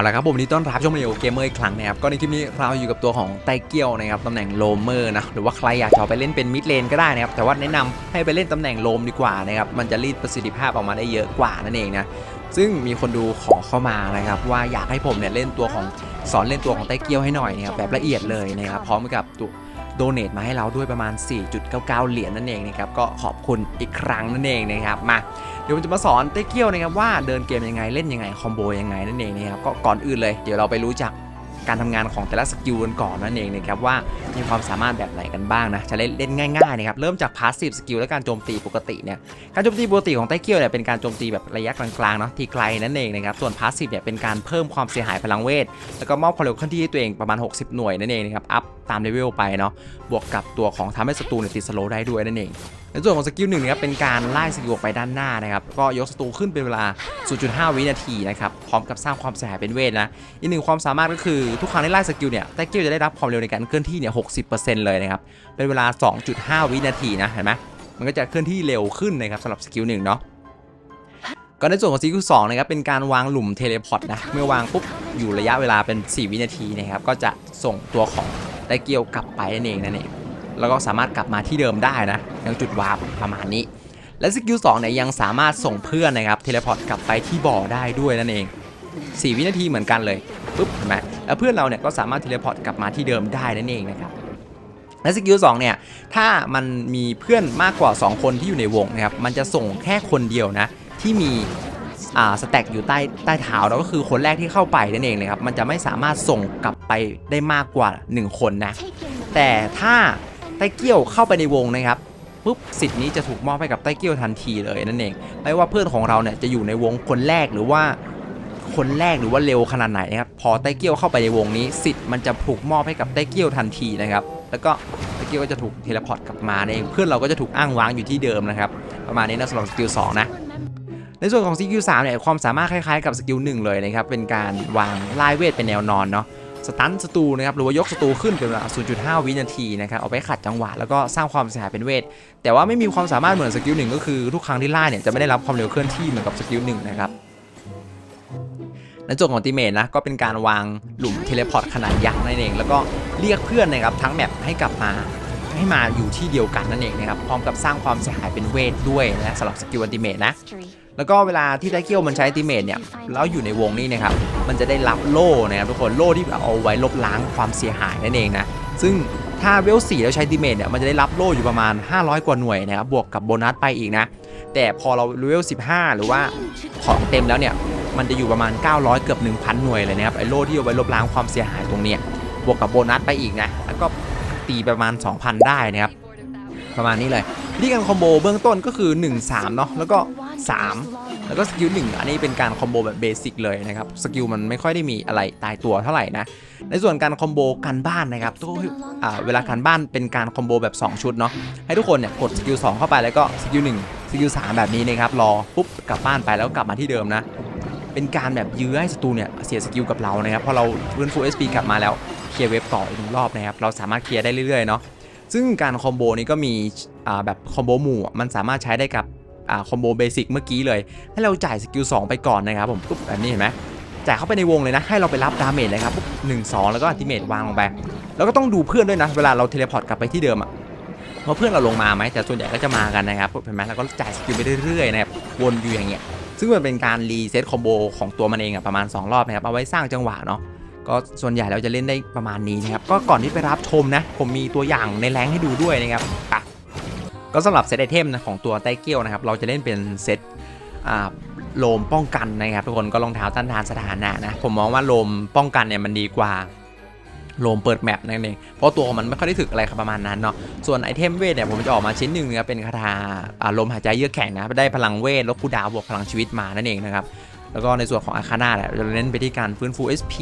เอาละครับผมวันนี้ต้อนรับช่องวิดีโอเกมเมอร์อีกครั้งนะครับก็ในคลิปนี้เราอยู่กับตัวของไตเกียวนะครับตำแหน่งโลเมอร์นะหรือว่าใครอยากจะไปเล่นเป็นมิดเลนก็ได้นะครับแต่ว่าแนะนำให้ไปเล่นตำแหน่งโลมดีกว่านะครับมันจะรีดประสิทธิภาพออกมาได้เยอะกว่านั่นเองนะซึ่งมีคนดูขอเข้ามานะครับว่าอยากให้ผมเนี่ยเล่นตัวของสอนเล่นตัวของไตเกียวให้หน่อยนะครับแบบละเอียดเลยนะครับพร้อมกับตัว โดเนทมาให้เราด้วยประมาณ 4.99 เหรียญนั่นเองนะครับก็ขอบคุณอีกครั้งนั่นเองนะครับมาเดี๋ยวผมจะมาสอนเต้เกี้ยวนะครับว่าเดินเกมยังไงเล่นยังไงคอมโบยังไงนั่นเองนะครับก็ก่อนอื่นเลยเดี๋ยวเราไปรู้จัก การทำงานของแต่ละสกิลกันก่อนนั่นเองนะครับว่ามีความสามารถแบบไหนกันบ้างนะจะเล่นเล่นง่ายๆนะครับเริ่มจากพาสซีฟสกิลและการโจมตีปกติเนี่ยการโจมตีปกติของไตเกียวเนี่ยเป็นการโจมตีแบบระยะกลางๆเนาะที่ไกลนั่นเองนะครับส่วนพาสซีฟเนี่ยเป็นการเพิ่มความเสียหายพลังเวท แล้วก็มอบความเร็วเคลื่อนที่ให้ตัวเองประมาณ 60 หน่วยนั่นเองนะครับอัพตามเลเวลไปเนาะบวกกับตัวของทำให้ศัตรูเนี่ยติดสโลได้ด้วยนั่นเองในส่วนของสกิลหนึ่งนะครับเป็นการไล่สกิลออกไปด้านหน้านะครับก็ยกศัตรูขึ้นเป็นเวลา 0.5 วินาทีนะครับพร้อมกับสร้างความเสียหายเป็นเวทนะอีกหนึ่งความสามารถก็คือทุกครั้งที่ไล่สกิลเนี่ยไต้เกียวจะได้รับความเร็วในการเคลื่อนที่เนี่ย60%เลยนะครับเป็นเวลา 2.5 วินาทีนะเห็นไหมมันก็จะเคลื่อนที่เร็วขึ้นนะครับสำหรับสกิลหนึ่งเนาะก็ในส่วนของสกิลสองนะครับเป็นการวางหลุมเทเลพอร์ตนะเมื่อวางปุ๊บอยู่ระยะเวลาเป็น 4 วินาทีนะครับก็จะส่งตัวของไตเกียวกลับไปนั่นเองนั่นเอง แล้วก็สามารถกลับมาที่เดิมได้นะยังจุดวาร์ปประมาณนี้ และสกิล2เนี่ยยังสามารถส่งเพื่อนนะครับเทเลพอร์ตกลับไปที่บ่อได้ด้วยนั่นเอง 4 วินาทีเหมือนกันเลยปุ๊บเห็นไหมแล้วเพื่อนเราเนี่ยก็สามารถเทเลพอร์ตกลับมาที่เดิมได้นั่นเองนะครับและสกิล2เนี่ยถ้ามันมีเพื่อนมากกว่า 2 คนที่อยู่ในวงนะครับมันจะส่งแค่คนเดียวนะที่มีอ่าสแต็กอยู่ใต้ใต้เท้าแล้วก็คือคนแรกที่เข้าไปนั่นเองเลยครับมันจะไม่สามารถส่งกลับไปได้มากกว่า 1 คนนะแต่ถ้า ไต้เกี้ยวเข้าไปในวงนะครับปุ๊บสิทธิ์นี้จะถูกมอบให้กับไต้เกี้ยวทันทีเลยนั่นเองไม่ว่าเพื่อนของเราเนี่ยจะอยู่ในวงคนแรกหรือว่าคนแรกหรือว่าเร็วขนาดไหนนะครับพอไต้เกี้ยวเข้าไปในวงนี้ สิทธิ์มันจะถูกมอบให้กับไต้เกี้ยวทันทีนะครับแล้วก็ไต้เกี้ยวก็จะถูกเทเลพอร์ตกลับมาเองเพื่อนเราก็จะถูกอ้างว้างอยู่ที่เดิมนะครับประมาณนี้นะสำหรับสกิล2นะในส่วนของสกิล3เนี่ยความสามารถคล้ายๆกับสกิล1เลยนะครับเป็นการวางลายเวทเป็นแนวนอนเนาะ สตันศัตรูนะครับหรือว่ายกศัตรูขึ้นเป็นเวลา 0.5 วินาทีนะครับเอาไปขัดจังหวะแล้วก็สร้างความเสียหายเป็นเวท แต่ว่าไม่มีความสามารถเหมือนสกิลหนึ่งก็คือทุกครั้งที่ล่าเนี่ยจะไม่ได้รับความเร็วเคลื่อนที่เหมือนกับสกิลหนึ่งนะครับในส่วนของตีเมทนะก็เป็นการวางหลุมเทเลพอร์ตขนาดยักษ์นั่นเอง แล้วก็เรียกเพื่อนนะครับทั้งแมปให้กลับมาให้มาอยู่ที่เดียวกันนั่นเองนะครับพร้อมกับสร้างความเสียหายเป็นเวทด้วยนะสำหรับสกิลอันติเมทนะ แล้วก็เวลาที่ไดเกียวมันใช้ติเมตเนี่ยแล้วอยู่ในวงนี้นะครับมันจะได้รับโล่นะครับทุกคนโล่ที่เอาไว้ลบล้างความเสียหายนั่นเองนะซึ่งถ้าเวลสี่แล้วใช้ติเมตเนี่ยมันจะได้รับโล่อยู่ประมาณ 500 กว่าหน่วยนะครับบวกกับโบนัสไปอีกนะแต่พอเราเลเวล15 หรือว่าของเต็มแล้วเนี่ยมันจะอยู่ประมาณ 900 เกือบ 1,000 หน่วยเลยนะครับไอ้โล่ที่เอาไว้ลบล้างความเสียหายตรงเนี้ยบวกกับโบนัสไปอีกนะแล้วก็ตีประมาณ 2,000 ได้นะครับประมาณนี้เลยวิธีการคอมโบเบื้องต้นก็คือ 1 3 เนาะแล้วก็ 3 แล้วก็สกิลหนึ่งอันนี้เป็นการคอมโบแบบเบสิกเลยนะครับสกิลมันไม่ค่อยได้มีอะไรตายตัวเท่าไหร่นะในส่วนการคอมโบกันบ้านนะครับทุกเวลาการบ้านเป็นการคอมโบแบบ 2 ชุดเนาะให้ทุกคนเนี่ยกดสกิล2เข้าไปแล้วก็สกิล1สกิล3แบบนี้นะครับรอปุ๊บกลับบ้านไปแล้วกลับมาที่เดิมนะเป็นการแบบยื้อให้ศัตรูเนี่ยเสียสกิลกับเรานะครับพอเราฟื้นฟู SP กลับมาแล้วเคลียร์เว็บต่ออีกหนึ่งรอบนะครับเราสามารถเคลียร์ได้เรื่อยๆเนาะซึ่งการคอมโบนี้ก็มีแบบคอมโบหมู่มันสามารถใช้ได้กับ คอมโบเบสิกเมื่อกี้เลย ให้เราจ่ายสกิล2ไปก่อนนะครับผมปุ๊บแบบนี้เห็นไหมจ่ายเข้าไปในวงเลยนะ ให้เราไปรับดาเมจเลยครับปุ๊บหนึ่งสองแล้วก็อัติเมตวางลงไป แล้วก็ต้องดูเพื่อนด้วยนะ เวลาเราเทเลพอร์ตกลับไปที่เดิมอะว่าเพื่อนเราลงมาไหมแต่ส่วนใหญ่ก็จะมากันนะครับเห็นไหมแล้วก็จ่ายสกิลไปเรื่อยๆนะครับวนอยู่อย่างเงี้ยซึ่งมันเป็นการรีเซ็ตคอมโบของตัวมันเองอะประมาณ 2 รอบนะครับเอาไว้สร้างจังหวะเนาะก็ส่วนใหญ่เราจะเล่นได้ประมาณนี้นะครับก็ก่อนที่ไปรับชมนะ ผมมีตัวอย่างในแรงให้ดูด้วยนะครับอะ ก็สำหรับเซตไอเทมของตัวไตเกียวนะครับ เราจะเล่นเป็นเซตโลมป้องกันนะครับ ทุกคนก็รองเท้าต้านทานสถานะนะ ผมมองว่าโลมป้องกันเนี่ยมันดีกว่าโลมเปิดแมปนั่นเอง เพราะตัวของมันไม่ค่อยได้ถึกอะไรครับประมาณนั้นเนาะ ส่วนไอเทมเวทเนี่ยผมจะออกมาชิ้นหนึ่งนะครับเป็นคาถาลมหายใจเยือกแข็งนะ ได้พลังเวทลบคูดาวบวกพลังชีวิตมานั่นเองนะครับ แล้วก็ในส่วนของอาคาน่าเนี่ยเราจะเน้นไปที่การฟื้นฟู SP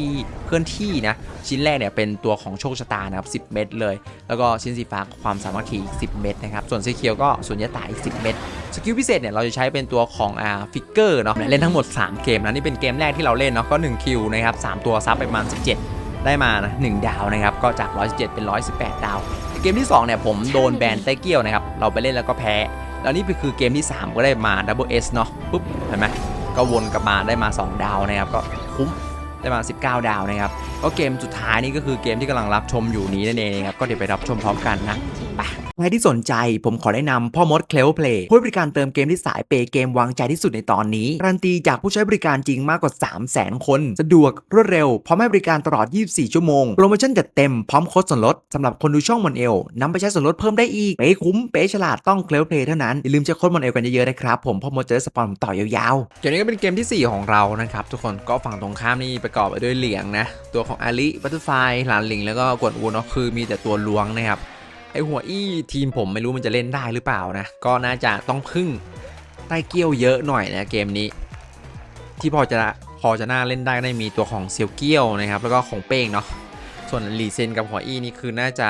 เคลื่อนที่นะ ชิ้นแรกเนี่ยเป็นตัวของโชคชะตานะครับ 10 เม็ดเลย แล้วก็ชิ้นสีฟ้าความสามัคคีอีก10 เม็ดนะครับ ส่วนสีเขียวก็ส่วนยะตาอีก 10 เม็ดสกิลพิเศษเนี่ยเราจะใช้เป็นตัวของอ่าฟิกเกอร์เนาะเล่นทั้งหมด 3 เกมนะนี่เป็นเกมแรกที่เราเล่นเนาะก็1คิวนะครับ3ตัวซับไปประมาณ 17 ได้มานะ1ดาวนะครับก็จาก 117 เป็น 118 ดาว เกมที่2เนี่ยผมโดนแบนไตเกี้ยวนะครับเราไปเล่นแล้วก็แพ้แล้วนี่คือเกมที่ 3 ก็ได้มา Double S เนาะปุ๊บเห็นไหม ก็วนกลับมาได้มา 2 ดาวนะครับก็คุ้มได้มา 19 ดาวนะครับก็เกมสุดท้ายนี่ก็คือเกมที่กำลังรับชมอยู่นี้นั่นเองครับก็เดี๋ยวไปรับชมพร้อมกันนะไป ใครที่สนใจผมขอแนะนำพ่อมดเคล v เพลย์ผู้ให้บริการเติมเกมที่สายเปย์เกมวางใจที่สุดในตอนนี้ การันตีจากผู้ใช้บริการจริงมากกว่า 3 0 0 0 0 0 คน สะดวกรวดเร็ว พร้อมให้บริการตลอด 24 ชั่วโมง โปรโมชั่นจัดเต็มพร้อมโค้ดส่วนลดสำหรับคนดูช่องมอนเอลนำไปใช้ส่วนลดเพิ่มได้อีกเป๊ะคุ้มเป๊ะฉลาดต้องเคล v เพลย์เท่านั้นอย่าลืมใช้โค้ดมอนเอลกันเยอะๆนะครับผมพ่อมดจะได้สปอนผมต่อยาวๆเกมนี้ก็เป็นเกมทีสี่ 4 ของเรานะครับทุกคนก็ฝั่งตรงข้ามนี่ประกอบไปด้วยเหลียงนะตัวของอาลิบัตเตอร์ไฟหลานหลิงแล้วก็กวนอูเนาะคือมีแต่ตัวล้วงนะครับ ไอหัวอี้ทีมผมไม่รู้มันจะเล่นได้หรือเปล่านะ ก็น่าจะต้องพึ่งใต้เกี้ยวเยอะหน่อยนะเกมนี้ ที่พอจะพอจะน่าเล่นได้ได้มีตัวของเซียวเกี้ยวนะครับแล้วก็ของเป้งเนาะส่วนหลีเซนกับหัวอี้นี่คือน่าจะ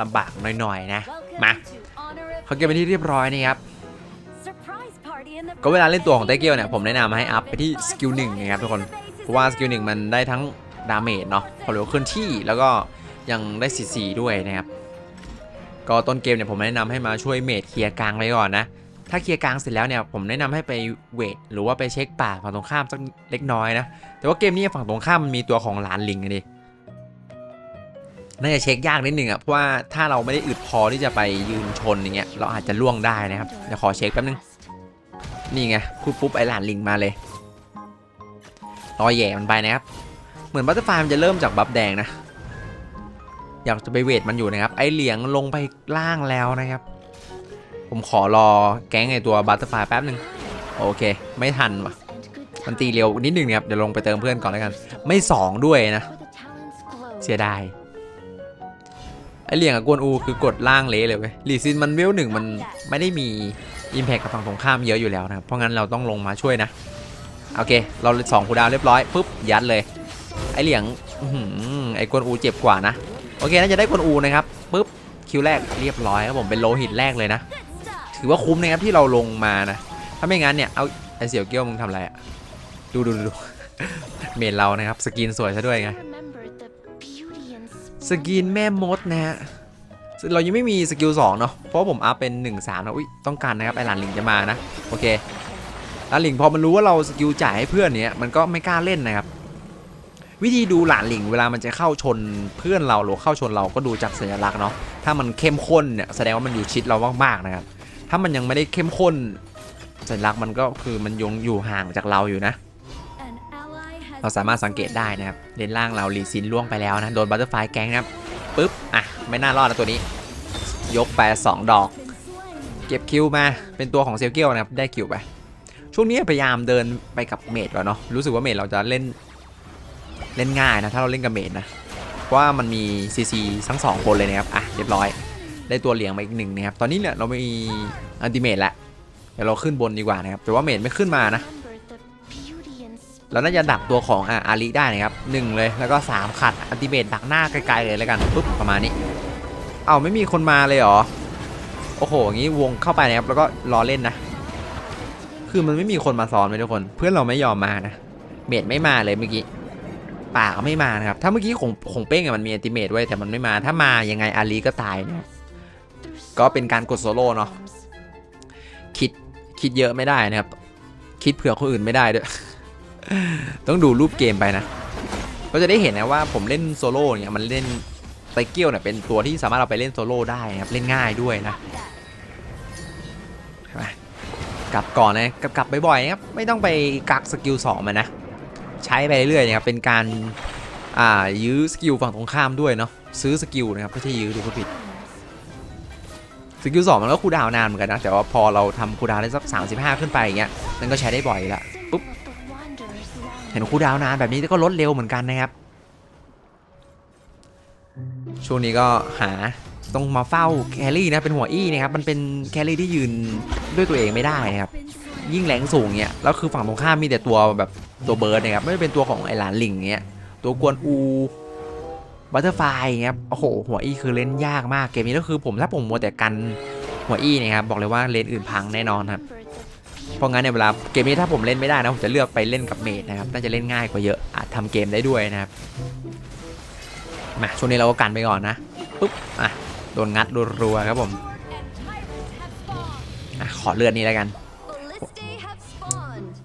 ลำบากหน่อยๆนะมาเขาเก็บไปที่เรียบร้อยนะครับก็เวลาเล่นตัวของไต้เกียวเนี่ยผมแนะนำให้อัพไปที่สกิลหนึ่งนะครับทุกคนเพราะว่าสกิลหนึ่งมันได้ทั้งดาเมจเนาะพอเร็วเคลื่อนที่แล้วก็ยังได้สีสีด้วยนะครับ ก็ต้นเกมเนี่ยผมแนะนำให้มาช่วยเมจเคลียร์กลางไว้ก่อนนะ ถ้าเคลียร์กลางเสร็จแล้วเนี่ยผมแนะนำให้ไปเวทหรือว่าไปเช็คป่าฝั่งตรงข้ามสักเล็กน้อยนะ แต่ว่าเกมนี้ฝั่งตรงข้ามมันมีตัวของหลานลิงอะดิน่าจะเช็คยากนิดนึงอะเพราะว่าถ้าเราไม่ได้อึดพอที่จะไปยืนชนอย่างเงี้ยเราอาจจะล่วงได้นะครับเดี๋ยวขอเช็คแป๊บนึงนี่ไงพูดปุ๊บไอหลานลิงมาเลยรอแย่มันไปนะครับเหมือนบัตเตอร์ไฟมันจะเริ่มจากบัฟแดงนะ อยากจะไปเวทมันอยู่นะครับ ไอเหลียงลงไปล่างแล้วนะครับ ผมขอรอแก๊งไอตัวบัตเตอร์ไฟแป๊บหนึ่งโอเค ไม่ทันว่ะมันตีเร็วนิดนึงนะครับ เดี๋ยวลงไปเติมเพื่อนก่อนแล้วกัน ไม่สองด้วยนะ เสียดาย ไอเหลียงกับกวนอูคือกดล่างเละเลยเว้ยลีซินมันเวลหนึ่งมันไม่ได้มีอิมแพคกับฝั่งตรงข้ามเยอะอยู่แล้วนะครับ เพราะงั้นเราต้องลงมาช่วยนะ โอเค เราสองคูดาวเรียบร้อยปุ๊บยัดเลย ไอเหลียงไอกวนอูเจ็บกว่านะ โอเคน่าจะได้กวนอูนะครับปุ๊บคิวแรกเรียบร้อยครับผมเป็นโลหิตแรกเลยนะ ถือว่าคุ้มนะครับที่เราลงมานะ ถ้าไม่งั้นเนี่ยเอาไอเสี่ยวเกี้ยวมึงทำอะไรอะดูดูดูดูเมนเรานะครับสกินสวยซะด้วยไงสกินแม่มดนะฮะเรายังไม่มีสกิล2เนาะเพราะผมอัพเป็น 1 3นะอุ้ยต้องการนะครับไอหลานลิงจะมานะโอเคหลานลิงพอมันรู้ว่าเราสกิลจ่ายให้เพื่อนเนี้ยมันก็ไม่กล้าเล่นนะครับ วิธีดูหลานหลิงเวลามันจะเข้าชนเพื่อนเราหรือเข้าชนเราก็ดูจากสัญลักษณ์เนาะถ้ามันเข้มข้นเนี่ยแสดงว่ามันอยู่ชิดเรามากๆนะครับถ้ามันยังไม่ได้เข้มข้นสัญลักษณ์มันก็คือมันยงอยู่ห่างจากเราอยู่นะ เราสามารถสังเกตได้นะครับเลนล่างเราลีซินล่วงไปแล้วนะโดนบัตเตอร์ไฟแกงนะครับปุ๊บอะไม่น่ารอดนะตัวนี้ ยกไป 2 ดอก เก็บคิวมาเป็นตัวของเซลเกียวนะครับได้คิวไปช่วงนี้พยายามเดินไปกับเมดก่อนเนาะรู้สึกว่าเมดเราจะเล่น เล่นง่ายนะ ถ้าเราเล่นกับเมดนะ เพราะว่ามันมีซีซีทั้งสองคนเลยนะครับ อะ เรียบร้อย ได้ตัวเหลียงมาอีกหนึ่งนะครับ ตอนนี้เนี่ยเรามีอันติเมดแล้วเดี๋ยวเราขึ้นบนดีกว่านะครับ แต่ว่าเมดไม่ขึ้นมานะ เราน่าจะดักตัวของอะอาริได้นะครับหนึ่งเลย แล้วก็3ขัดอันติเมตดักหน้าไกลๆเลยแล้วกัน ปุ๊บ ประมาณนี้ เอาไม่มีคนมาเลยเหรอ โอ้โหอย่างนี้วงเข้าไปนะครับ แล้วก็รอเล่นนะ คือมันไม่มีคนมาซ้อนเลยทุกคน เพื่อนเราไม่ยอมมานะ เมดไม่มาเลยเมื่อกี้ ป่าก็ไม่มานะครับ ถ้าเมื่อกี้ของของเป้งมันมีอัติเมตไว้แต่มันไม่มา ถ้ามายังไงอาริก็ตายนะครับก็เป็นการกดโซโล่เนาะคิดคิดเยอะไม่ได้นะครับ คิดเผื่อคนอื่นไม่ได้ด้วย ต้องดูรูปเกมไปนะก็จะได้เห็นนะว่าผมเล่นโซโล่เนี่ยมันเล่นไตเกียวเนี่ยเป็นตัวที่สามารถเอาไปเล่นโซโล่ได้นะครับเล่นง่ายด้วยนะกลับก่อนนะกลับกลับบ่อยๆนะครับไม่ต้องไปกักสกิลสองมันนะ ใช้ไปเรื่อยๆนะครับเป็นการอ่ายื้อสกิลฝั่งตรงข้ามด้วยเนาะซื้อสกิลนะครับไม่ใช่ยื้อดูกผิดสกิลสองมันก็คูดาวนานเหมือนกันนะแต่ว่าพอเราทำคูดาวได้สัก 35 ขึ้นไปอย่างเงี้ยมันก็ใช้ได้บ่อยละปุ๊บเห็นคูดาวน์นานแบบนี้ก็ลดเร็วเหมือนกันนะครับ ช่วงนี้ก็หาต้องมาเฝ้าแครี่นะเป็นหัวอี้นะครับมันเป็นแครี่ที่ยืนด้วยตัวเองไม่ได้นะครับ ยิ่งแรงสูงเนี่ยแล้วคือฝั่งตรงข้ามมีแต่ตัวแบบตัวเบิร์ดนะครับไม่ได้เป็นตัวของไอหลานลิงเงี้ยตัวกวนอูบัตเตอร์ไฟเงี้ยโอ้โหหัวอี้คือเล่นยากมากเกมนี้ก็คือผมถ้าผมมัวแต่กันหัวอี้เนะครับบอกเลยว่าเลนอื่นพังแน่นอนครับเพราะงั้นในยเวลาเกมนี้ถ้าผมเล่นไม่ได้นะผมจะเลือกไปเล่นกับเมดนะครับน่าจะเล่นง่ายกว่าเยอะอาจทำเกมได้ด้วยนะครับมาช่วงนี้เราก็กันไปก่อนนะปุ๊บอะโดนงัดรัวๆครับผมอะขอเลือดนี้แล้วกัน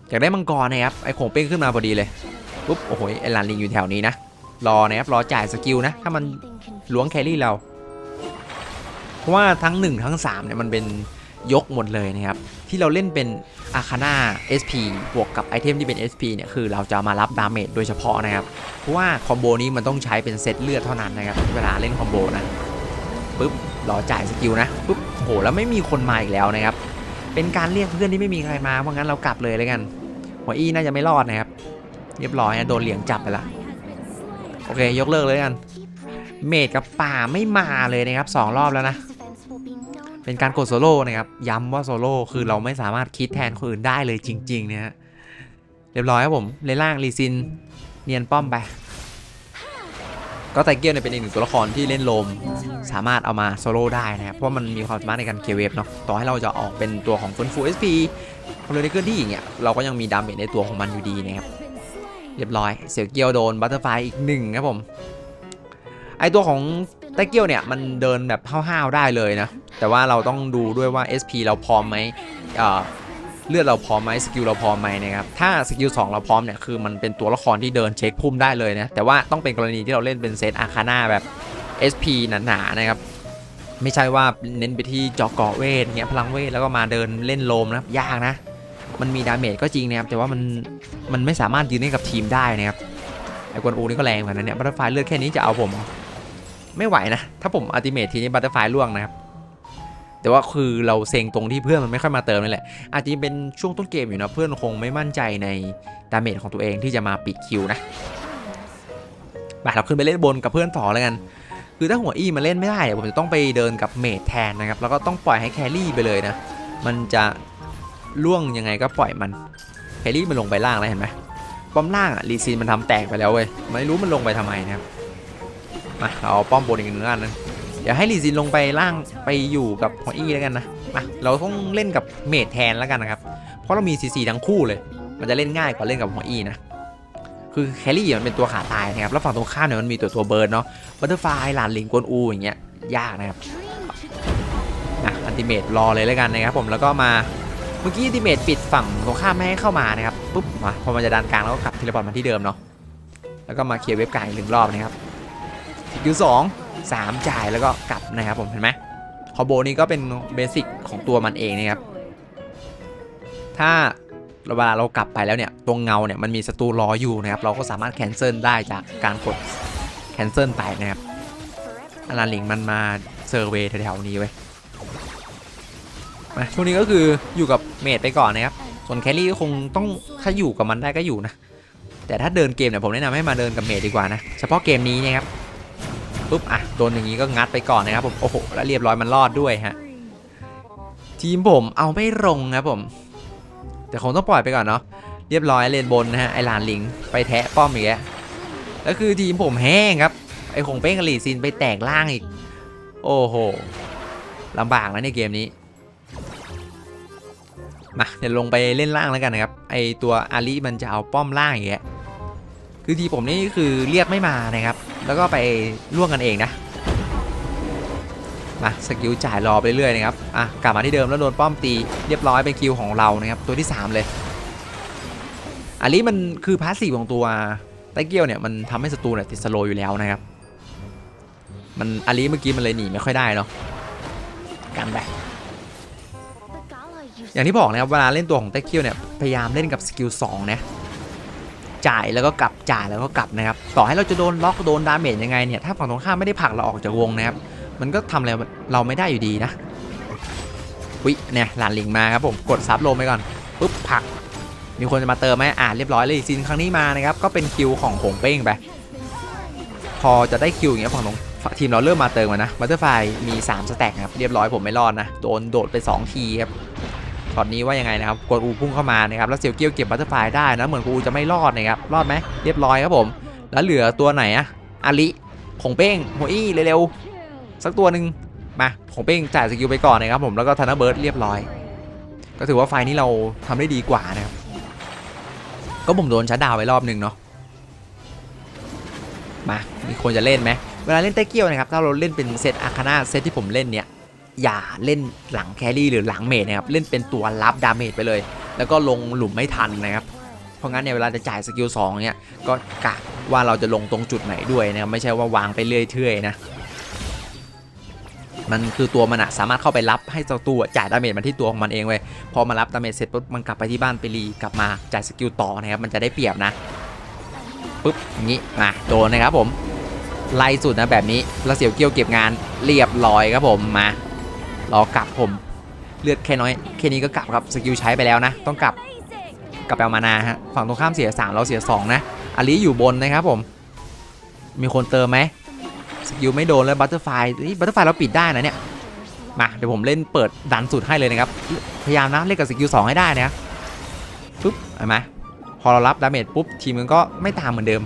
อยากได้มังกรนะครับไอ้โขงเป้งขึ้นมาพอดีเลยปุ๊บโอ้โหไอ้ลานลิงอยู่แถวนี้นะรอนะครับรอจ่ายสกิลนะถ้ามันล้วงแครี่เรา เพราะว่าทั้ง 1 ทั้ง3เนี่ยมันเป็นยกหมดเลยนะครับ ที่เราเล่นเป็นอาคาน่า SP บวกกับไอเทมที่เป็น SP เนี่ยคือเราจะมารับดาเมจโดยเฉพาะนะครับ เพราะว่าคอมโบนี้มันต้องใช้เป็นเซตเลือดเท่านั้นนะครับเวลาเล่นคอมโบนะปุ๊บรอจ่ายสกิลนะปุ๊บโอ้โหแล้วไม่มีคนมาอีกแล้วนะครับ เป็นการเรียกเพื่อนที่ไม่มีใครมาเพราะงั้นเรากลับเลยเลยกัน หัวอี้น่าจะไม่รอดนะครับ เรียบร้อยนะโดนเหลียงจับไปละโอเค ยกเลิกเลยกัน เมดกับป่าไม่มาเลยนะครับสองรอบแล้วนะ เป็นการกดโซโล่นะครับ ย้ำว่าโซโล่คือเราไม่สามารถคิดแทนคนอื่นได้เลยจริงๆเนะฮะเรียบร้อยครับผมเลนล่างรีซิน เนียนป้อมไป ก็ไตเกียวเนี่ยเป็นอีกหนึ่งตัวละครที่เล่นลม สามารถเอามาโซโล่ได้นะครับ เพราะมันมีความสามารถในการเคเวฟเนาะต่อให้เราจะออกเป็นตัวของฟื้นฟู SP พอเลยได้เคลื่อนที่อย่างเงี้ยเราก็ยังมีดาเมจในตัวของมันอยู่ดีนะครับเรียบร้อยเสียวเกียวโดนบัตเตอร์ไฟอีกหนึ่งครับผมไอตัวของไตเกียวเนี่ยมันเดินแบบห้าวๆได้เลยนะแต่ว่าเราต้องดูด้วยว่า SP เราพร้อมไหม เลือดเราพร้อมไหมสกิลเราพร้อมไหมนะครับถ้าสกิล2เราพร้อมเนี่ยคือมันเป็นตัวละครที่เดินเช็คพุ่มได้เลยนะแต่ว่าต้องเป็นกรณีที่เราเล่นเป็นเซตอาคาน่าแบบ SP หนาๆนะครับไม่ใช่ว่าเน้นไปที่เจาะเกาะเวทเงี้ยพลังเวทแล้วก็มาเดินเล่นโลมนะครับยากนะ มันมีดาเมจก็จริงนะครับแต่ว่ามันมันไม่สามารถยืนให้กับทีมได้นะครับไอ้กวนอูนี่ก็แรงเหมือนกันเนี่ยบัตเตอร์ไฟเลือดแค่นี้จะเอาผม ไม่ไหวนะ ถ้าผมอัติเมททีนี้บัตเตอร์ไฟล่วงนะครับ แต่ว่าคือเราเซ็งตรงที่เพื่อนมันไม่ค่อยมาเติมนี่แหละ อาจจะเป็นช่วงต้นเกมอยู่นะ เพื่อนคงไม่มั่นใจในดาเมจของตัวเองที่จะมาปิดคิวนะไปเราขึ้นไปเล่นบนกับเพื่อนต่อแล้วกัน คือถ้าหัวอี้มาเล่นไม่ได้ผมจะต้องไปเดินกับเมทแทนนะครับ แล้วก็ต้องปล่อยให้แครี่ไปเลยนะ มันจะล่วงยังไงก็ปล่อยมัน แครี่มันลงไปล่างแล้วเห็นไหมป้อมล่างอะรีซีนมันทำแตกไปแล้วเว้ย ไม่รู้มันลงไปทำไมนะครับ มาเราเอาป้อมบนอีกหนึ่งอันนั้น ดี๋ยวให้รีซีนลงไปล่างไปอยู่กับหัวอี้แล้วกันนะมาเราต้องเล่นกับเมดแทนแล้วกันนะครับ เพราะเรามีซีซีทั้งคู่เลย มันจะเล่นง่ายกว่าเล่นกับหัวอี้นะคือแครี่มันเป็นตัวขาตายนะครับแล้วฝั่งตรงข้ามเนี่ยมันมีตัวตัวเบิร์ดเนาะบัตเตอร์ไฟลานลิงกวนอูอย่างเงี้ยยากนะครับนะอันติเมตรอเลยแล้วกันนะครับผมแล้วก็มาเมื่อกี้อันติเมตปิดฝั่งตรงข้ามไม่ให้เข้ามานะครับปุ๊บมาพอมันจะดันกลางแล้วก็กลับเทเลพอร์ตมาที่เดิมเนาะแล้วก็มาเคลียร์เว็บกลางอีกหนึ่งรอบนะครับสกิลสอง สามจ่ายแล้วก็กลับนะครับผมเห็นไหมคอโบนี้ก็เป็นเบสิกของตัวมันเองนะครับ ถ้าเวลาเรากลับไปแล้วเนี่ยตรงเงาเนี่ยมันมีศัตรูรออยู่นะครับ เราก็สามารถแคนเซิลได้จากการกดแคนเซิลไปนะครับอาราลิงมันมาเซอร์เวย์แถวๆนี้ไว้มาช่วงนี้ก็คืออยู่กับเมดไปก่อนนะครับ ส่วนแครี่ก็คงต้องถ้าอยู่กับมันได้ก็อยู่นะ แต่ถ้าเดินเกมเนี่ยผมแนะนำให้มาเดินกับเมดดีกว่านะ เฉพาะเกมนี้นะครับ ปุ๊บอะโดนอย่างนี้ก็งัดไปก่อนนะครับผมโอ้โหแล้วเรียบร้อยมันรอดด้วยฮะทีมผมเอาไม่ลงครับผม แต่คงต้องปล่อยไปก่อนเนาะเรียบร้อยเลนบนนะฮะไอหลานลิงไปแทะป้อมอีกแล้วแล้วคือทีมผมแห้งครับไอคงเป้งกับลีซินไปแตกล่างอีก โอ้โหลำบากนะในเกมนี้มาเดี๋ยวลงไปเล่นล่างแล้วกันนะครับไอตัวอาลีมันจะเอาป้อมล่างอย่างเงี้ย คือทีผมนี่คือเรียกไม่มานะครับ แล้วก็ไปล่วงกันเองนะมาสกิลจ่ายรอไปเรื่อยนะครับอะกลับมาที่เดิมแล้วโดนป้อมตีเรียบร้อยเป็นคิวของเรานะครับตัวที่ 3 เลยอาลีมันคือพาสซีฟของตัวไตเกียวเนี่ยมันทำให้ศัตรูเนี่ยติดสโลว์อยู่แล้วนะครับ มันอาลีเมื่อกี้มันเลยหนีไม่ค่อยได้เนาะกันไปอย่างที่บอกนะครับเวลาเล่นตัวของเต็กเคียวเนี่ยพยายามเล่นกับสกิล2นะ จ่ายแล้วก็กลับจ่ายแล้วก็กลับนะครับต่อให้เราจะโดนล็อกโดนดาเมจยังไงเนี่ยถ้าฝั่งตรงข้ามไม่ได้ผลักเราออกจากวงนะครับมันก็ทำอะไรเราไม่ได้อยู่ดีนะวิเนี่ยหลานลิงมาครับผมกดซับลงไปก่อนปุ๊บผลัก มีคนจะมาเติมไหมอ่าเรียบร้อยเลยซินครั้งนี้มานะครับก็เป็นคิวของผงเป้งไปพอจะได้คิวอย่างเงี้ยฝั่งตรงทีมเราเริ่มมาเติมแล้วนะบัตเตอร์ไฟมี3สแต็กครับเรียบร้อยผมไม่รอดนะโดนโดดไปสองทีครับ ช็อตนี้ว่ายังไงนะครับกดอูพุ่งเข้ามานะครับแล้วเซียวเกี้ยวเก็บบัตเตอร์ไฟได้นะเหมือนกูจะไม่รอดนะครับรอดไหมเรียบร้อยครับผม แล้วเหลือตัวไหนอะอาลิผงเป้งโฮอี้เร็วๆสักตัวหนึ่งมาผงเป้งจ่ายสกิลไปก่อนนะครับผมแล้วก็ธนเบิร์ดเรียบร้อย ก็ถือว่าไฟนี้เราทำได้ดีกว่านะครับก็ผมโดนชัดดาวไว้รอบหนึ่งเนาะมามีคนจะเล่นไหมเวลาเล่นเต้เกียวนะครับถ้าเราเล่นเป็นเซตอาคานาเซตที่ผมเล่นเนี่ย อย่าเล่นหลังแครี่หรือหลังเมดนะครับ เล่นเป็นตัวรับดาเมจไปเลย แล้วก็ลงหลุมไม่ทันนะครับ เพราะงั้นเนี่ยเวลาจะจ่ายสกิล2เนี่ยก็กะว่าเราจะลงตรงจุดไหนด้วยนะครับไม่ใช่ว่าวางไปเรื่อยๆนะมันคือตัวมันอะสามารถเข้าไปรับให้เจ้าตัวจ่ายดาเมจมันที่ตัวของมันเองเว้ยพอมารับดาเมจเสร็จปุ๊บมันกลับไปที่บ้านไปรีกลับมาจ่ายสกิลต่อนะครับมันจะได้เปรียบนะปุ๊บงนี้มาโดนนะครับผมไล่สุดนะแบบนี้แล้วเสียวเกี้ยวเก็บงานเรียบร้อยครับผมมา รอกลับผม เลือดแค่น้อยแค่นี้ก็กลับครับสกิลใช้ไปแล้วนะ ต้องกลับกลับไปเอามานาฮะฝั่งตรงข้ามเสีย 3 เราเสีย 2 นะอาลีอยู่บนนะครับผม มีคนเติมไหมสกิลไม่โดนแล้วบัตเตอร์ไฟบัตเตอร์ไฟเราปิดได้นะเนี่ยมาเดี๋ยวผมเล่นเปิดดันสุดให้เลยนะครับ พยายามนะเล่นกับสกิล2ให้ได้นะปุ๊บเห็นไหมพอเรารับดาเมจปุ๊บทีมมันก็ไม่ตามเหมือนเดิม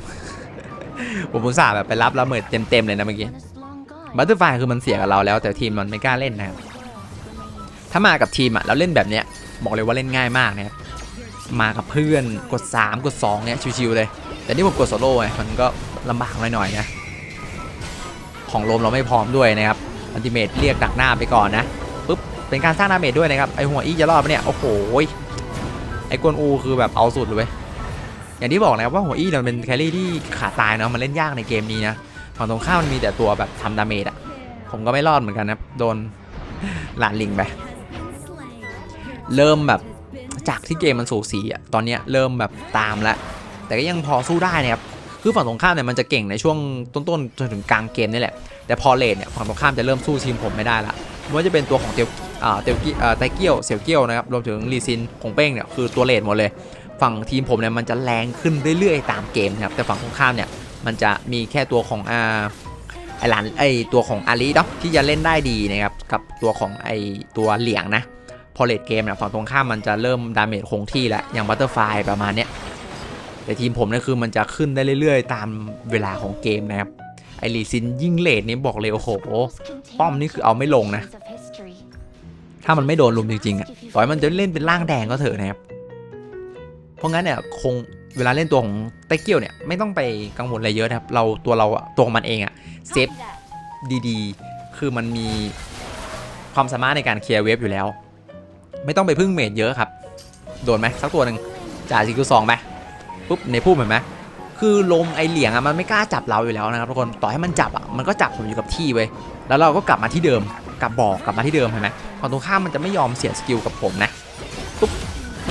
ผมอุตส่าห์แบบไปรับแล้วเหมือนเต็มๆเลยนะเมื่อกี้บัตเตอร์ไฟคือมันเสียกับเราแล้วแต่ทีมมันไม่กล้าเล่นนะครับ ถ้ามากับทีมอะเราเล่นแบบเนี้ยบอกเลยว่าเล่นง่ายมากนะครับมากับเพื่อนกด 3 กด 2 เนี่ยชิวๆเลย แต่นี่ผมกดโซโล่ไงมันก็ลำบากหน่อยๆนะ ของลมเราไม่พร้อมด้วยนะครับอันติเมตเรียกดักหน้าไปก่อนนะปุ๊บเป็นการสร้างดาเมจด้วยนะครับไอหัวอีจะรอดปะเนี่ยโอ้โหไอกวนอูคือแบบเอาสุดเลยอย่างที่บอกนะครับว่าหัวอีเนี่ยมันเป็นแครี่ที่ขาตายเนาะมันเล่นยากในเกมนี้นะฝั่งตรงข้ามมันมีแต่ตัวแบบทำดาเมจอะผมก็ไม่รอดเหมือนกันนะโดนหลานลิงไป เริ่มแบบจากที่เกมมันสูสีอะตอนนี้เริ่มแบบตามแล้วแต่ก็ยังพอสู้ได้นะครับคือฝั่งตรงข้ามเนี่ยมันจะเก่งในช่วงต้นๆจนถึงกลางเกมนี่แหละ แต่พอเลนเนี่ยฝั่งตรงข้ามจะเริ่มสู้ทีมผมไม่ได้ละไม่ว่าจะเป็นตัวของเตียวอ่าเตียวกี้อ่าไตเกียวเสี่ยวเกี้ยวนะครับรวมถึงลีซินของเป้งเนี่ยคือตัวเลนหมดเลย ฝั่งทีมผมเนี่ยมันจะแรงขึ้นเรื่อยๆตามเกมนะครับแต่ฝั่งตรงข้ามเนี่ยมันจะมีแค่ตัวของอาไอหลานไอตัวของอาลีเนาะที่จะเล่นได้ดีนะครับกับตัวของไอตัวเหลียงนะ พอเลดเกมเนี่ยฝั่งตรงข้ามมันจะเริ่มดาเมจคงที่แล้วอย่างบัตเตอร์ไฟประมาณเนี้ยแต่ทีมผมเนี่ยคือมันจะขึ้นได้เรื่อยๆ ตามเวลาของเกมนะครับไอรีซินยิ่งเลดนี่บอกเลยโอ้โหป้อมนี่คือเอาไม่ลงนะ ถ้ามันไม่โดนลุมจริงๆอะต่อยมันจะเล่นเป็นร่างแดงก็เถอะนะครับ เพราะงั้นเนี่ยคงเวลาเล่นตัวของไตเกียวเนี่ยไม่ต้องไปกังวลอะไรเยอะนะครับ เราตัวเราอะตัวของมันเองอะเซฟดีๆ คือมันมีความสามารถในการเคลียร์เวฟอยู่แล้ว ไม่ต้องไปพึ่งเมดเยอะครับ โดนไหมสักตัวหนึ่งจ่ายซีคิวสองไปปุ๊บในพุ่มเห็นไหมคือลมไอเหลียงอะมันไม่กล้าจับเราอยู่แล้วนะครับทุกคนต่อให้มันจับอะมันก็จับผมอยู่กับที่เว้ยแล้วเราก็กลับมาที่เดิมกลับบอกกลับมาที่เดิมเห็นไหมฝั่งตรงข้ามมันจะไม่ยอมเสียสกิลกับผมนะปุ๊บ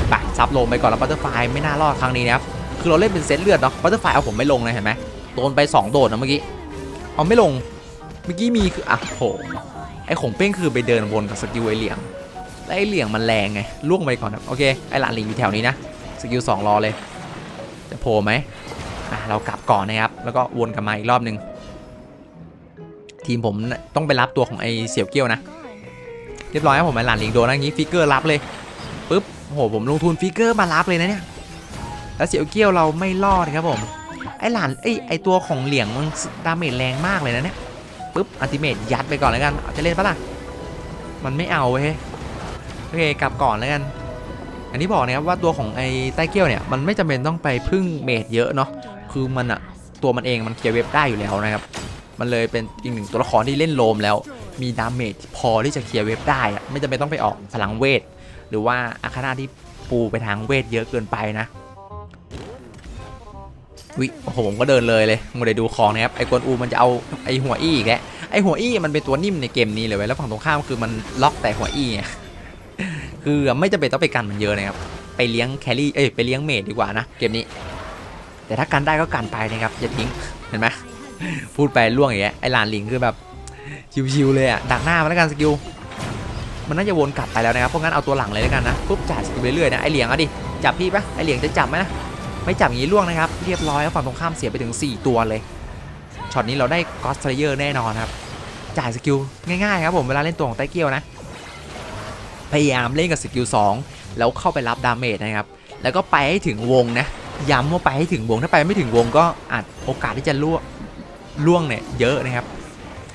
ไปซับลมไปก่อนแล้วบัตเตอร์ไฟไม่น่ารอดครั้งนี้นะครับคือเราเล่นเป็นเซตเลือดเนาะบัตเตอร์ไฟเอาผมไม่ลงเลยเห็นไหมโดนไป 2 โดดนะเมื่อกี้เอาไม่ลงเมื่อกี้มีคืออะโหไอของเป้งคือไปเดินวนกับสกิลไอเหลียง แล้วไอเหลี่ยงมันแรงไงล่วงไปก่อนครับโอเคไอหลานลิงอยู่แถวนี้นะสกิลสองรอเลยจะโผล่ไหมอะเรากลับก่อนนะครับ แล้วก็วนกลับมาอีกรอบหนึ่งทีมผมต้องไปรับตัวของไอเสี่ยวเกี้ยวนะ เรียบร้อยครับผมไอหลานลิงโดนอย่างนี้ฟิกเกอร์รับเลยปุ๊บโอ้โหผมลงทุนฟิกเกอร์มารับเลยนะเนี่ยแล้วเสี่ยวเกี้ยวเราไม่รอดครับผมไอหลานไอไอตัวของเหลียงมันดาเมจแรงมากเลยนะเนี่ยปุ๊บอัลติเมทยัดไปก่อนแล้วกันจะเล่นปะล่ะมันไม่เอาเว้ย โอเคกลับก่อนแล้วกันอันนี้บอกนะครับว่าตัวของไอ้ไต้เกี้ยวเนี่ยมันไม่จำเป็นต้องไปพึ่งเมดเยอะเนาะคือมันอะตัวมันเองมันเคลียร์เว็บได้อยู่แล้วนะครับมันเลยเป็นอีกหนึ่งตัวละครที่เล่นโลมแล้ว มีดาเมจพอที่จะเคลียร์เว็บได้อะไม่จำเป็นต้องไปออกพลังเวท หรือว่าอาคานาที่ปูไปทางเวทเยอะเกินไปนะวิโอ้โหผมก็เดินเลยเลยโมเดลดูของนะครับไอ้กวนอูมันจะเอาไอ้หัวอี้อีกแล้วไอ้หัวอี้มันเป็นตัวนิ่มในเกมนี้เลยเว้ยแล้วฝั่งตรงข้ามคือมันล็อกแต่หัวอี้ไง คือไม่จำเป็นต้องไปกันมันเยอะนะครับ ไปเลี้ยงแครี่เอ้ยไปเลี้ยงเมดดีกว่านะเกมนี้ แต่ถ้ากันได้ก็กันไปนะครับอย่าทิ้งเห็นไหมพูดไปล่วงอย่างเงี้ยไอ้ลานลิงคือแบบชิวๆเลยอะดักหน้ามาแล้วกันสกิลมันน่าจะวนกลับไปแล้วนะครับเพราะงั้นเอาตัวหลังเลยแล้วกันนะปุ๊บจ่ายสกิลไปเรื่อยๆนะไอเหลียงเอาดิจับพี่ปะไอเหลียงจะจับไหมนะไม่จับอย่างนี้ล่วงนะครับเรียบร้อยแล้วฝั่งตรงข้ามเสียไปถึง 4 ตัวเลยช็อตนี้เราได้กอสเลเยอร์แน่นอนครับจ่ายสกิลง่ายๆครับผมเวลาเล่นตัวของไตเกียวนะ พยายามเล่นกับสกิล2แล้วเข้าไปรับดาเมจนะครับ แล้วก็ไปให้ถึงวงนะ ย้ำว่าไปให้ถึงวง ถ้าไปไม่ถึงวงก็อาจโอกาสที่จะล่วงล่วงเนี่ยเยอะนะครับ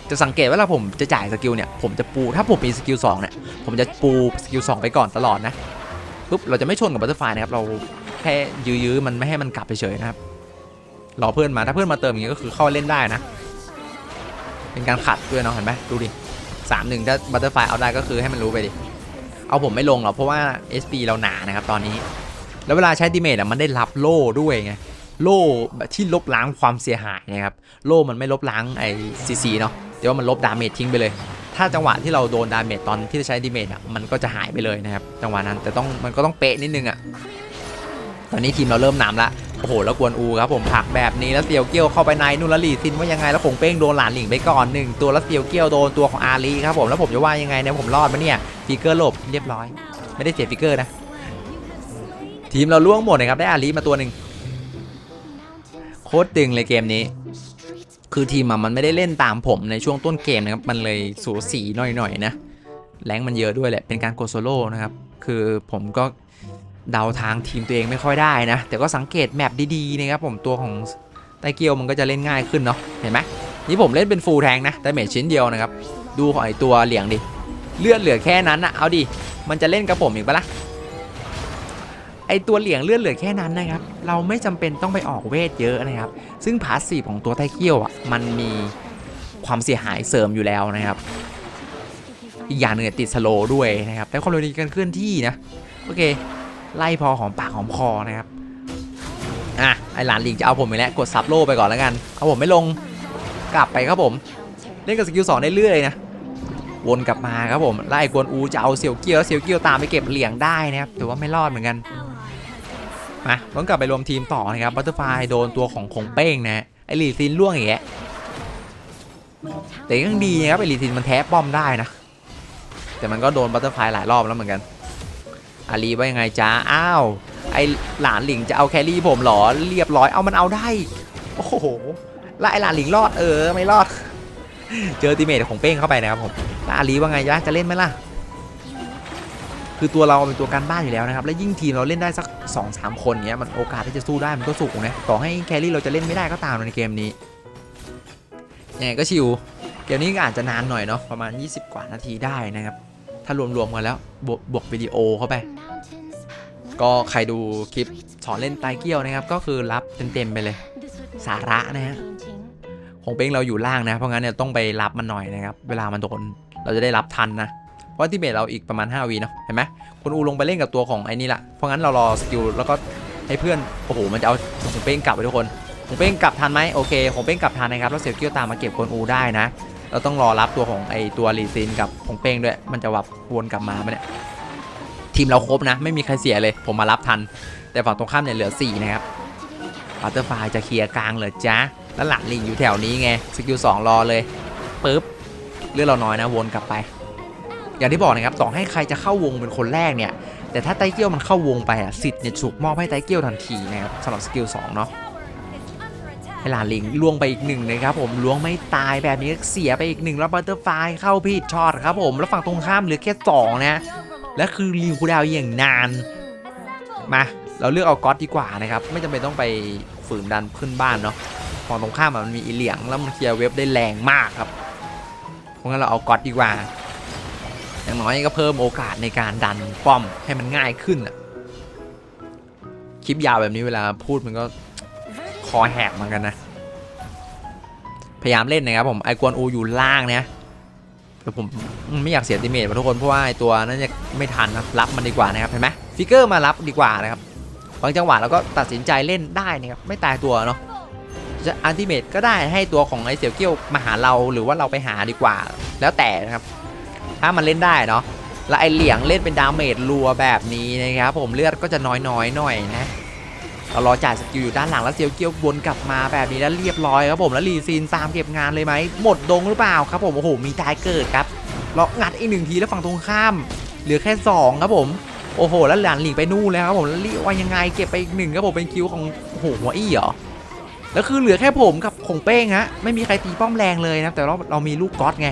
จะสังเกตว่าเราผมจะจ่ายสกิลเนี่ย ผมจะปู ถ้าผมมีสกิล2เนี่ย ผมจะปูสกิล2ไปก่อนตลอดนะ ปุ๊บ เราจะไม่ชนกับบัตเตอร์ไฟนะครับ เราแค่ยื้อๆมันไม่ให้มันกลับไปเฉยๆนะครับ รอเพื่อนมา ถ้าเพื่อนมาเติมอย่างเงี้ก็คือเข้าเล่นได้นะ เป็นการขัดด้วยเนาะ เห็นไหมดูดิสามหนึ่งถ้าบัตเตอร์ไฟเอาได้ก็คือให้มันรู้ไปดิ เอาผมไม่ลงหรอกเพราะว่า SP เราหนานะครับตอนนี้ แล้วเวลาใช้ดิเมจอะมันได้รับโล่ด้วยไงโล่แบบที่ลบล้างความเสียหายนะครับโล่มันไม่ลบล้างไอซีซีเนาะแต่ว่ามันลบดาเมจทิ้งไปเลย ถ้าจังหวะที่เราโดนดาเมจตอนที่ใช้ดิเมจอะมันก็จะหายไปเลยนะครับจังหวะนั้นแต่ต้องมันก็ต้องเป๊ะนิดนึงอะตอนนี้ทีมเราเริ่มนำละ อ้โหแล้วกวนอูครับผมผักแบบนี้แล้วเตียวเกี้ยวเข้าไปในนูนละลีซินว่ายังไงแล้วคงเป้งโดนหลานหลิงไปก่อนหนึ่งตัวแล้วเตียวเกี้ยวโดนตัวของอาลีครับผมแล้วผมจะว่ายังไงเนี่ยผมรอดปะเนี่ยฟิกเกอร์หลบเรียบร้อย ไม่ได้เสียฟิกเกอร์นะทีมเราล่วงหมดนะครับได้อาลีมาตัวหนึ่งโคตรตึงเลยเกมนี้ คือทีมมันไม่ได้เล่นตามผมในช่วงต้นเกมนะครับ มันเลยสูสีหน่อยๆนะแรงมันเยอะด้วยแหละ เป็นการโกโซโล่นะครับ คือผมก็ เดาทางทีมตัวเองไม่ค่อยได้นะ แต่ก็สังเกตแมปดีๆนะครับผมตัวของไตเกียวมันก็จะเล่นง่ายขึ้นเนาะเห็นไหมนี่ผมเล่นเป็นฟูลแทงนะแต่เมจชิ้นเดียวนะครับดูของไอตัวเหลียงดิเลือดเหลือแค่นั้นนะเอาดิมันจะเล่นกับผมอีกปะล่ะไอตัวเหลียงเลือดเหลือแค่นั้นนะครับ เราไม่จำเป็นต้องไปออกเวทเยอะนะครับ ซึ่งพาสซีฟของตัวไทเกียวอะมันมีความเสียหายเสริมอยู่แล้วนะครับ อีกอย่างหนึ่งเนี่ยติดสโลด้วยนะครับแต่ความเร็วในการเคลื่อนที่นะ โอเค ไล่พอหอมปากหอมคอนะครับอะไอหลานลิงจะเอาผมไปแล้วกดซับโลไปก่อนแล้วกันเอาผมไม่ลงกลับไปครับผม เล่นกับสกิลสองได้เรื่อยนะวนกลับมาครับผมไล่กวนอูจะเอาเซียวเกียวเซียวเกียวตามไปเก็บเหลียงได้นะครับแต่ว่าไม่รอดเหมือนกันมาต้องกลับไปรวมทีมต่อนะครับบัตเตอร์ไฟโดนตัวของคงเป้งนะไอหลีซินล่วงอย่างเงี้ยแต่ยังดีนะครับไอหลีซินมันแท้ป้อมได้นะแต่มันก็โดนบัตเตอร์ไฟหลายรอบแล้วเหมือนกัน อาลีว่ายังไงจ้าอ้าว ไอหลานหลิงจะเอาแครี่ผมเหรอ เรียบร้อย เอามันเอาได้ โอ้โห แล้วไอหลานหลิงรอดเออ ไม่รอด เจอตีเมทของเป้งเข้าไปนะครับผมแล้วอาลีว่าไงจ๊ะจะเล่นไหมล่ะ คือตัวเราเป็นตัวการบ้านอยู่แล้วนะครับ และยิ่งทีมเราเล่นได้สัก2อสามคนเนี้ย มันโอกาสที่จะสู้ได้มันก็สูงนะ ต่อให้แครี่เราจะเล่นไม่ได้ก็ตามในเกมนี้ยังไงก็ชิว เกมนี้ก็อาจจะนานหน่อยเนาะ ประมาณ 20 กว่านาทีได้นะครับ ถ้ารวมๆกันแล้วบวกบวกวิดีโอเข้าไป ก็ใครดูคลิปสอนเล่นไตเกียวนะครับ ก็คือรับเต็มๆไปเลย สาระนะฮะคงเป้งเราอยู่ล่างนะ เพราะงั้นเนี่ยต้องไปรับมันหน่อยนะครับ เวลามันโดนเราจะได้รับทันนะ เพราะที่เบสเราอีกประมาณ 5วีเนาะ เห็นไหมคุณอูลงไปเล่นกับตัวของไอ้นี่ละ เพราะงั้นเรารอสกิลแล้วก็ให้เพื่อน โอ้โห มันจะเอาคงเป้งกลับไปทุกคนคงเป้งกลับทันไหมโอเคคงเป้งกลับทันนะครับ แล้วเซลเกียวตามมาเก็บคนอูได้นะ เราต้องรอรับตัวของไอตัวลีซินกับคงเป้งด้วย มันจะวับวนกลับมาไหมเนี่ยทีมเราครบนะ ไม่มีใครเสียเลย ผมมารับทัน แต่ฝั่งตรงข้ามเนี่ยเหลือ 4 นะครับบัตเตอร์ไฟจะเคลียร์กลางเหรอจ๊ะแล้วหลังลิงอยู่แถวนี้ไงสกิลสองรอเลยปึ๊บเลือดเราน้อยนะวนกลับไป อย่างที่บอกนะครับต่อให้ใครจะเข้าวงเป็นคนแรกเนี่ยแต่ถ้าไตเกียวมันเข้าวงไปอะสิทธิ์เนี่ยถูกมอบให้ไตเกียวทันทีนะครับสำหรับสกิลสองเนาะ ให้ลานลิงล่วงไปอีกหนึ่งนะครับผมล่วงไม่ตายแบบนี้เสียไปอีกหนึ่งแล้วบัตเตอร์ไฟเข้าผิดช็อตครับผมแล้วฝั่งตรงข้ามเหลือแค่สองนะและคือรีคูดาวอย่างนานมาเราเลือกเอาก๊อตดีกว่านะครับไม่จำเป็นต้องไปฝืนดันขึ้นบ้านเนาะฝั่งตรงข้ามมันมีอีเหลียงแล้วมันเคลียร์เว็บได้แรงมากครับเพราะงั้นเราเอาก๊อตดีกว่า อย่างน้อยก็เพิ่มโอกาสในการดันป้อมให้มันง่ายขึ้นอะคลิปยาวแบบนี้เวลาพูดมันก็ อแหกเหมือนกันนะ พยายามเล่นนะครับผมไอกวนอูอยู่ล่างนะแต่ผมไม่อยากเสียติเมทมาทุกคนเพราะว่าไอตัวนั้นจะไม่ทันนะรับมันดีกว่านะครับเห็นไหมฟิกเกอร์มารับดีกว่านะครับบางจังหวะเราก็ตัดสินใจเล่นได้นะครับไม่ตายตัวเนาะจะอันติเมทก็ได้ให้ตัวของไอเสี่ยวเกี้ยวมาหาเราหรือว่าเราไปหาดีกว่า แล้วแต่นะครับ ถ้ามันเล่นได้เนาะแล้วไอเหลียงเล่นเป็นดาเมจรัวแบบนี้นะครับผมเลือดก็จะน้อยๆหน่อยนะ เรารอจ่ายสกิลอยู่ด้านหลังแล้วเซียวเกี้ยววนกลับมาแบบนี้แล้วเรียบร้อยครับผมแล้วรีซีนตามเก็บงานเลยไหมหมดดงหรือเปล่าครับผมโอ้โหมีตายเกิดครับเลางัดอีกหนึ่งทีแล้วฝั่งตรงข้าม เหลือแค่สองครับผมโอ้โห แล้วหลานหลิงไปนู่นแล้วครับผมแล้วรีว่ายังไงเก็บไปอีกหนึ่งครับผมเป็นคิวของโอ้โหหัวอี้เหรอแล้วคือเหลือแค่ผมกับคงเป้งฮะไม่มีใครตีป้อมแรงเลยนะแต่เราเรามีลูกก๊อตไง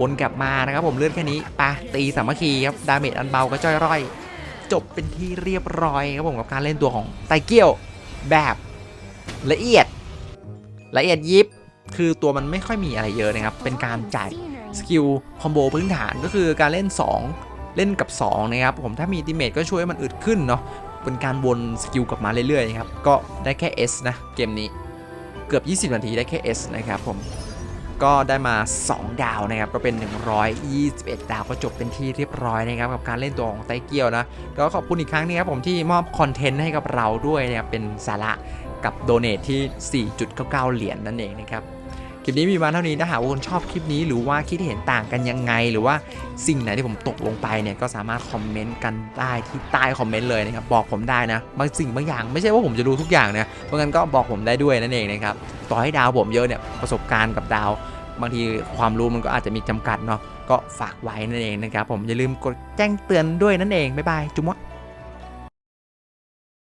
วนกลับมานะครับผมเลื่อนแค่นี้ปะตีสามัคคีครับดาเมจอันเบาก็จ้อยร่อย จบเป็นที่เรียบร้อยครับผมกับการเล่นตัวของไตเกียวแบบละเอียด ละเอียดยิบคือตัวมันไม่ค่อยมีอะไรเยอะนะครับ เป็นการจ่ายสกิลคอมโบพื้นฐานก็คือการเล่น 2 เล่นกับ 2 นะครับ ผมถ้ามีติเมจก็ช่วยให้มันอึดขึ้นเนาะเป็นการวนสกิลกลับมาเรื่อยๆนะครับ ก็ได้แค่ S นะ เกมนี้เกือบ 20 นาทีได้แค่ S นะครับผม ก็ได้มา 2 ดาวนะครับ ก็เป็น 121 ดาวก็จบเป็นที่เรียบร้อยนะครับ กับการเล่นตัวของไตเกียวนะ ก็ขอบคุณอีกครั้งนี้ครับผมที่มอบคอนเทนต์ให้กับเราด้วยนะครับเป็นสาระกับโดเนทที่ 4.99 เหรียญนั่นเองนะครับ ลิปนี้มีมาเท่านี้ถ้าหากว่าคุณชอบคลิปนี้หรือว่าคิดเห็นต่างกันยังไง หรือว่าสิ่งไหนที่ผมตกลงไปเนี่ยก็สามารถคอมเมนต์กันได้ที่ใต้คอมเมนต์เลยนะครับบอกผมได้นะบางสิ่งบางอย่างไม่ใช่ว่าผมจะรู้ทุกอย่างนะเพราะงั้นก็บอกผมได้ด้วยนั่นเองนะครับต่อให้ดาวผมเยอะเนี่ยประสบการณ์กับดาว บางทีความรู้มันก็อาจจะมีจำกัดเนาะก็ฝากไว้นั่นเองนะครับผมอย่าลืมกดแจ้งเตือนด้วยนั่นเองบ๊ายบายจุ๊มวะ